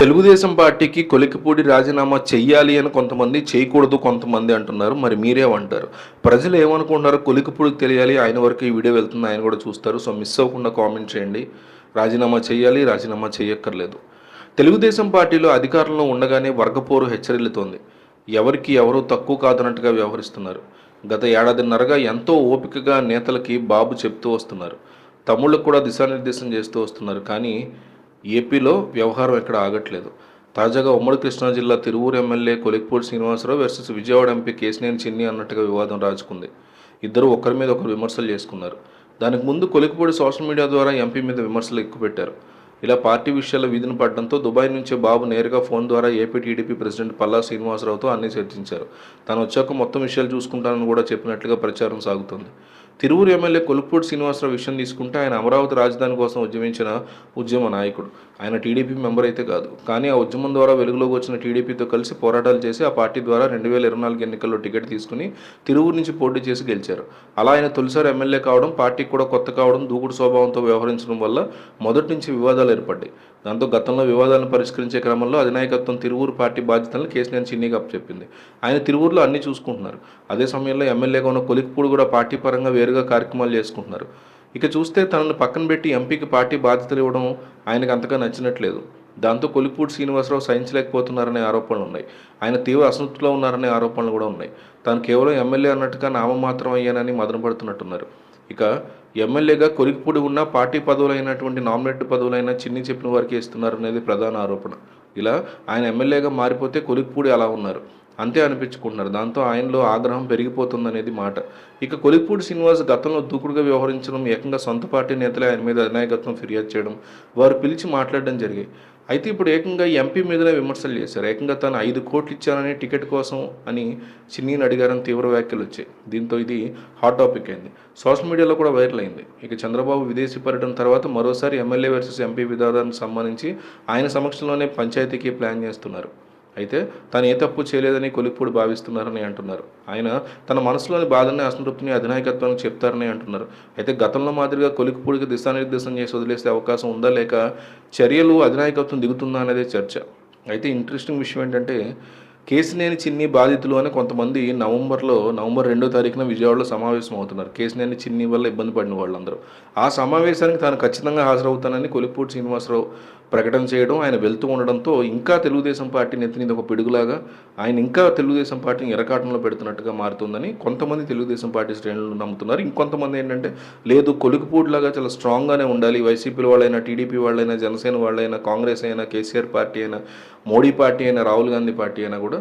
తెలుగుదేశం పార్టీకి కొలికిపూడి రాజీనామా చెయ్యాలి అని కొంతమంది చేయకూడదు కొంతమంది అంటున్నారు. మరి మీరేమంటారు ప్రజలు ఏమనుకుంటున్నారో కొలికిపూడికి తెలియాలి. ఆయన వరకు ఈ వీడియో వెళ్తుంది ఆయన కూడా చూస్తారు. సో మిస్ అవ్వకుండా కామెంట్ చేయండి. రాజీనామా చేయాలి రాజీనామా చేయక్కర్లేదు తెలుగుదేశం పార్టీలో అధికారంలో ఉండగానే వర్గపోరు హెచ్చరిల్లుతోంది. ఎవరికి ఎవరు తక్కువ కాదన్నట్టుగా వ్యవహరిస్తున్నారు. గత ఏడాదిన్నరగా ఎంతో ఓపికగా నేతలకి బాబు చెప్తూ వస్తున్నారు. తమ్ముళ్ళకు కూడా దిశానిర్దేశం చేస్తూ వస్తున్నారు. కానీ ఏపీలో వ్యవహారం ఎక్కడ ఆగట్లేదు. తాజాగా ఉమ్మడి కృష్ణా జిల్లా Tiruvuru MLA Kolikapudi Srinivasarao versus Vijayawada MP Kesineni Chinni అన్నట్టుగా వివాదం రాజుకుంది. ఇద్దరు ఒకరి మీద ఒకరు విమర్శలు చేసుకున్నారు. దానికి ముందు కొలిక్పూడి సోషల్ మీడియా ద్వారా ఎంపీ మీద విమర్శలు ఎక్కుపెట్టారు ఇలా పార్టీ విషయాల్లో విధిని పడడంతో దుబాయ్ నుంచి బాబు నేరుగా ఫోన్ ద్వారా ఏపీ టీడీపీ ప్రెసిడెంట్ పల్లా శ్రీనివాసరావుతో అన్ని చర్చించారు. తాను వచ్చాక మొత్తం విషయాలు చూసుకుంటానని కూడా చెప్పినట్లుగా ప్రచారం సాగుతోంది. తిరువురు ఎమ్మెల్యే కొలుపూడి శ్రీనివాసరావు విషయం తీసుకుంటే ఆయన అమరావతి రాజధాని కోసం ఉద్యమించిన ఉద్యమ నాయకుడు. ఆయన టీడీపీ మెంబర్ అయితే కాదు. కానీ ఆ ఉద్యమం ద్వారా వెలుగులోకి వచ్చిన టీడీపీతో కలిసి పోరాటాలు చేసి ఆ పార్టీ ద్వారా రెండు వేల ఇరవై నాలుగు ఎన్నికల్లో టికెట్ తీసుకుని తిరువురు నుంచి పోటీ చేసి గెలిచారు. అలా ఆయన తొలిసారి ఎమ్మెల్యే కావడం పార్టీకి కూడా కొత్త కావడం దూకుడు స్వభావంతో వ్యవహరించడం వల్ల మొదటి నుంచి వివాదాలు ఏర్పడ్డాయి. దాంతో గతంలో వివాదాలను పరిష్కరించే క్రమంలో అధినాయకత్వం తిరువూరు పార్టీ బాధ్యతలను కేసీఆర్ చిన్నీగా అప్పచెప్పింది ఆయన తిరువూరులో అన్ని చూసుకుంటున్నారు. అదే సమయంలో ఎమ్మెల్యేగా ఉన్న కొలిక్పూడి కూడా పార్టీ పరంగా వేరుగా కార్యక్రమాలు చేసుకుంటున్నారు. ఇక చూస్తే తనను పక్కన పెట్టి ఎంపీకి పార్టీ బాధ్యతలు ఇవ్వడం ఆయనకు అంతగా నచ్చినట్లేదు. దాంతో కొలిపూడి శ్రీనివాసరావు సహించలేకపోతున్నారనే ఆరోపణలు ఉన్నాయి. ఆయన తీవ్ర అసంతృప్తిలో ఉన్నారనే ఆరోపణలు కూడా ఉన్నాయి. తాను కేవలం ఎమ్మెల్యే అన్నట్టుగా నామమాత్రం అయ్యానని మదనపడుతున్నట్టున్నారు ఇక ఎమ్మెల్యేగా కొలికిపూడి ఉన్న పార్టీ పదవులైనటువంటి నామినేట్ పదవులైన చిన్ని చెప్పిన వారికి ఇస్తున్నారనేది ప్రధాన ఆరోపణ. ఇలా ఆయన ఎమ్మెల్యేగా మారిపోతే కొలిక్పూడి అలా ఉన్నారు. అంతే అనిపించుకుంటున్నారు. దాంతో ఆయనలో ఆగ్రహం పెరిగిపోతుందనేది మాట. ఇక కొలిక్పూడి శ్రీనివాస్ గతంలో దూకుడుగా వ్యవహరించడం ఏకంగా సొంత పార్టీ నేతలే ఆయన మీద అనాయకత్వం ఫిర్యాదు చేయడం వారు పిలిచి మాట్లాడడం జరిగాయి. అయితే ఇప్పుడు ఏకంగా ఎంపీ మీదనే విమర్శలు చేశారు. ఏకంగా తను ఐదు కోట్లు ఇచ్చానని టికెట్ కోసం అని చిన్నీని అడిగారని తీవ్ర వ్యాఖ్యలు వచ్చాయి. దీంతో ఇది హాట్ టాపిక్ అయింది. సోషల్ మీడియాలో కూడా వైరల్ అయింది. ఇక చంద్రబాబు విదేశీ పర్యటన తర్వాత మరోసారి ఎమ్మెల్యే వర్సెస్ ఎంపీ విధానానికి సంబంధించి ఆయన సమక్షంలోనే పంచాయతీకి ప్లాన్ చేస్తున్నారు. అయితే తను ఏ తప్పు చేయలేదని కొలిప్పుడు భావిస్తున్నారని అంటున్నారు. ఆయన తన మనసులోని బాధని అసంతృప్తిని అధినాయకత్వానికి చెప్తారని అంటున్నారు. అయితే గతంలో మాదిరిగా కొలిక్పూడికి దిశానిర్దేశం చేసి వదిలేసే అవకాశం ఉందా లేక చర్యలు అధినాయకత్వం దిగుతుందా అనేది చర్చ. అయితే ఇంట్రెస్టింగ్ విషయం ఏంటంటే కేసినేని చిన్ని బాధితులు అని కొంతమంది నవంబర్లో నవంబర్ రెండో తారీఖున విజయవాడలో సమావేశం అవుతున్నారు. కేసినేని చిన్ని వల్ల ఇబ్బంది పడిన వాళ్ళందరూ. ఆ సమావేశానికి తాను ఖచ్చితంగా హాజరవుతానని కొలిపూడి శ్రీనివాసరావు ప్రకటన చేయడం ఆయన వెళ్తూ ఉండడంతో ఇంకా తెలుగుదేశం పార్టీ నెత్తిని ఒక పిడుగులాగా ఆయన ఇంకా తెలుగుదేశం పార్టీని ఎరకాటంలో పెడుతున్నట్టుగా మారుతుందని కొంతమంది తెలుగుదేశం పార్టీ శ్రేణులు నమ్ముతున్నారు. ఇంకొంతమంది ఏంటంటే లేదు కొలుకుపూడిలాగా చాలా స్ట్రాంగ్గానే ఉండాలి. వైసీపీ వాళ్ళైనా టీడీపీ వాళ్ళైనా జనసేన వాళ్ళైనా కాంగ్రెస్ అయినా కేసీఆర్ పార్టీ అయినా మోడీ పార్టీ అయినా రాహుల్ గాంధీ పార్టీ అయినా కూడా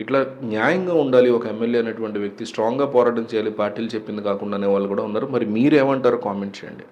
ఇట్లా న్యాయంగా ఉండాలి ఒక ఎమ్మెల్యే అనేటువంటి వ్యక్తి స్ట్రాంగ్గా పోరాటం చేయాలి పార్టీలు చెప్పింది కాకుండా అనే వాళ్ళు కూడా ఉన్నారు. మరి మీరు కామెంట్ చేయండి.